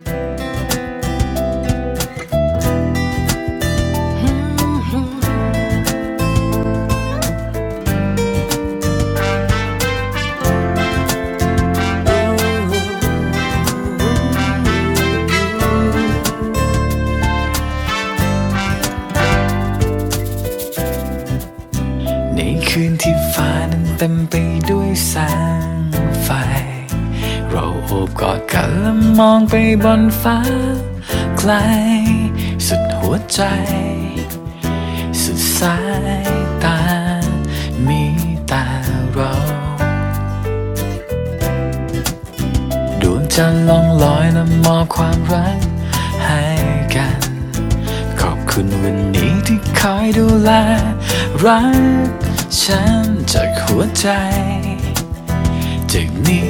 ในคืนที่ฟ้านั้นเต็มไปด้วยแสงไฟ บกอดกันและมองไปบนฟ้า ไกล สุดหัวใจ สุดสายตา มีแต่เราดวงจันทร์ล่องลอยและมอบความรักให้กัน ขอบคุณวันนี้ที่คอยดูแล รักฉันจากหัวใจ จากนี้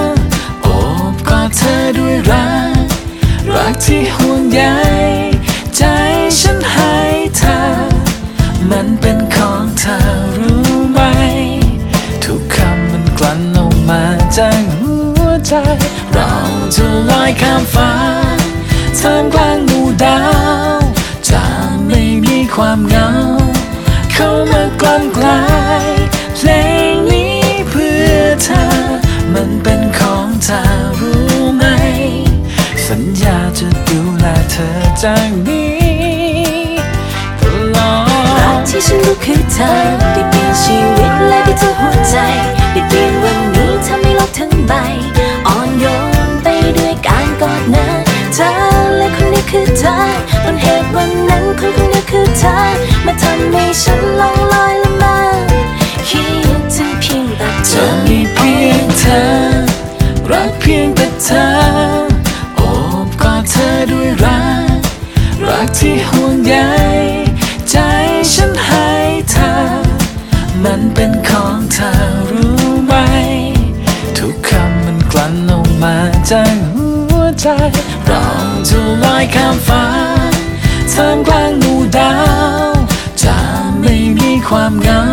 มันเป็นของเธอรู้ไหม ทุกคำมันกลั่นออกมาจากหัวใจ เราจะลอยข้ามฟ้าท่ามกลางหมู่ดาว จะไม่มีความเหงา เข้ามากลั่นกลายเพลงนี้เพื่อเธอ มันเป็นของเธอรู้ไหม สัญญาจะดูแลเธอจากนี้ ฉันรู้คือเธอ ได้เปลี่ยนชีวิตและได้เจอหัวใจ ได้เปลี่ยนวันนี้ทำให้โลกทั้งใบ อ่อนโยนไปด้วยการกอดนะเธอและคนนี้คือเธอต้นเหตุวันนั้นคนคนนี้คือเธอ มาทำให้ฉันลง เธอรู้ไหม ทุกคำมันกลั่นออกมาจากหัวใจเราจะลอยข้ามฟ้าท่ามกลางหมู่ดาว จะไม่มีความเหงา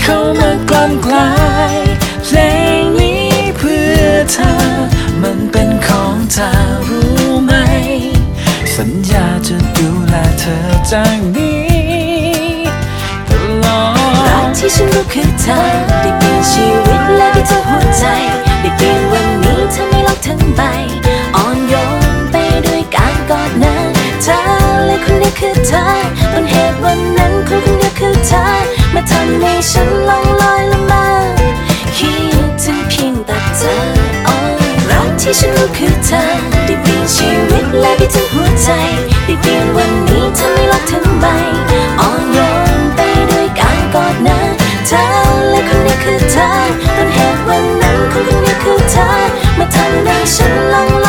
เข้ามากลั่นกลายเพลงนี้เพื่อเธอ มันเป็นของเธอรู้ไหม สัญญาจะดูแลเธอจากนี้ กดที่ฉันรู้คือเธอได้เปลี่ยนชีวิตและได้ทั้งหัวใจ ได้เปลี่ยนวันนี้ทำให้โลกทั้งใบอ่อนโยนไปด้วยการกอดนะเธอและคนนี้คือเธอต้นเหตุวันนั้นคนคนนี้คือเธอ มาทำให้ฉันลองลอยละเมาคิดถึงเพียงแต่เธออ๋อรักที่ฉันรู้คือเธอได้เปลี่ยนชีวิตและได้ทั้งหัวใจ ได้เปลี่ยนวันนี้ทำให้โลกทั้งใบ นี้คือเ